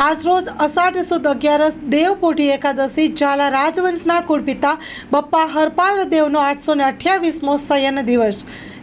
આજરોજ અષાઢ સુદ અગિયારસ દેવપોઢી એકાદશી ઝાલા રાજવંશના કુળપિતા બપ્પા હરપાલ દેવનો આઠસો ને અઠ્યાવીસમો શયન દિવસ.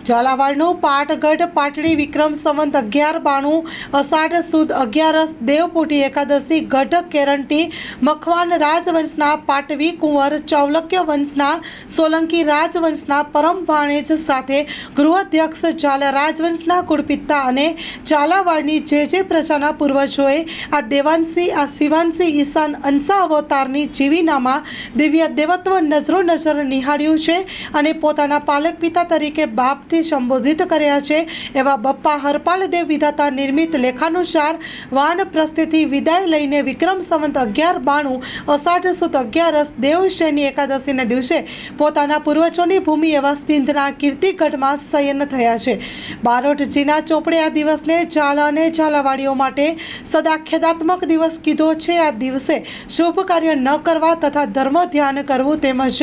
ઝાલાવાડનું પાટગઢ પાટડી વિક્રમ સંવંત અગિયાર બાણું, અષાઢ સુદ અગિયારસ દેવપોટી એકાદશી, ગઢ કેરંટી મખવાન રાજવંશના પાટવી કુંવર, ચૌલક્ય વંશના સોલંકી રાજવંશના પરમ ભાણેજ સાથે ગૃહાધ્યક્ષ ઝાલા રાજવંશના કુળપિતા અને ઝાલાવાડની જે જે પ્રજાના પૂર્વજોએ આ દેવાંશી, આ શિવાંશી ઈશાન અંશા અવતારની જીવીનામાં દિવ્ય દેવત્વ નજરો નજર નિહાળ્યું છે અને પોતાના પાલક પિતા તરીકે બાપથી સંબોધિત કર્યા છે. એવા બપ્પા હરપાલ દેવ વિધાતા નિર્મિત લેખાનુસાર, વાન પ્રસ્થિતિ વિદાય લઈને વિક્રમ સંવંત અગિયાર બાણું અષાઢ સુદ અગિયારસ દેવશયની એકાદશીના દિવસે પોતાના પૂર્વજોની ભૂમિ એવા સિંધના કીર્તિગઢમાં શયન થયા છે. બારોટજીના ચોપડે આ દિવસને ઝાલા અને ઝાલાવાડીઓ માટે સદા ખેદાત્મક દિવસ કીધો છે. આ દિવસે શુભ કાર્ય ન કરવા તથા ધર્મ ધ્યાન કરવું તેમજ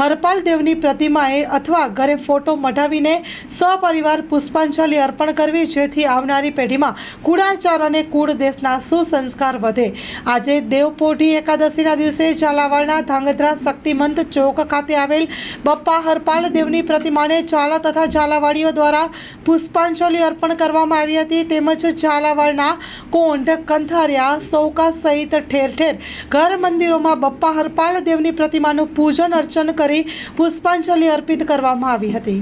હરપાલ દેવની પ્રતિમાએ અથવા ઘરે ફોટો મઢાવીને સપરિવાર પુષ્પાંજલિ અર્પણ કરવી, જેથી આવનારી પેઢીમાં કુળાચાર અને કુળ દેશના સુસંસ્કાર વધે. આજે દેવપોઢી એકાદશીના દિવસે ઝાલાવાડના ધાંગધ્રા શક્તિમંત ચોક ખાતે આવેલ બપ્પા હરપાલ દેવની પ્રતિમાને ઝાલા તથા ઝાલાવાડીઓ દ્વારા પુષ્પાંજલિ અર્પણ કરવામાં આવી હતી. તેમજ ઝાલાવાડના કોંઢ, કંથારિયા, સૌકા સહિત ઠેર ઠેર ઘર મંદિરોમાં બપ્પા હરપાલ દેવની પ્રતિમાનું પૂજન અર્ચન કરી પુષ્પાંજલિ અર્પિત કરવામાં આવી હતી.